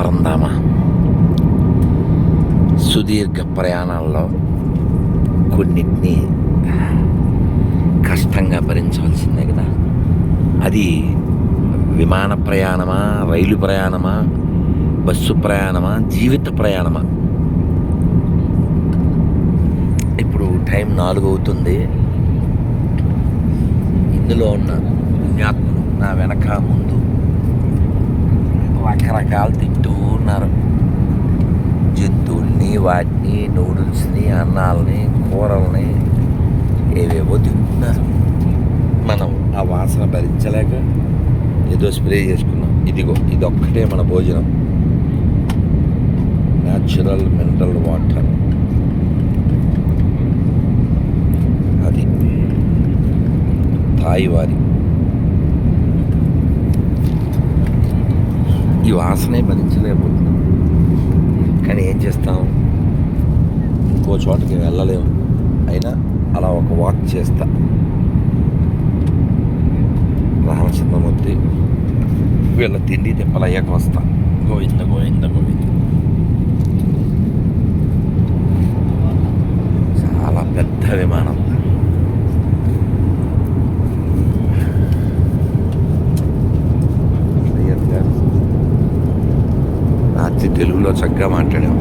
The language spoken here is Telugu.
పరంధామ సుదీర్ఘ ప్రయాణాల్లో కొన్నిటిని కష్టంగా భరించవలసిందే కదా అది విమాన ప్రయాణమా రైలు ప్రయాణమా బస్సు ప్రయాణమా జీవిత ప్రయాణమా ఇప్పుడు టైం నాలుగు అవుతుంది ఇందులో ఉన్న పుణ్యాత్ములు నా వెనక ముందు రకరకాల తిప్పి ఉన్నారు జంతువుల్ని వాటిని నూడిల్స్ని అన్నాలని కూరల్ని ఏవేవో తింటున్నారు. మనం ఆ వాసన భరించలేక ఏదో స్ప్రే చేసుకున్నాం. ఇదిగో ఇదొక్కటే మన భోజనం. Natural mineral water. అది. తాయి వారి ఈ వాసనే భరించలేకపోతున్నాం. కానీ ఏం చేస్తాం? ఇంకో చోటకి వెళ్ళలేము అయినా అలా ఒక వాక్ చేస్తా. రామచంద్రమూర్తి వీళ్ళ తిండి తిప్పలయ్యాక వస్తా. గోవింద గోవింద గోవింద. చాలా పెద్ద విమానం. తెలుగులో చక్కగా మాట్లాడాం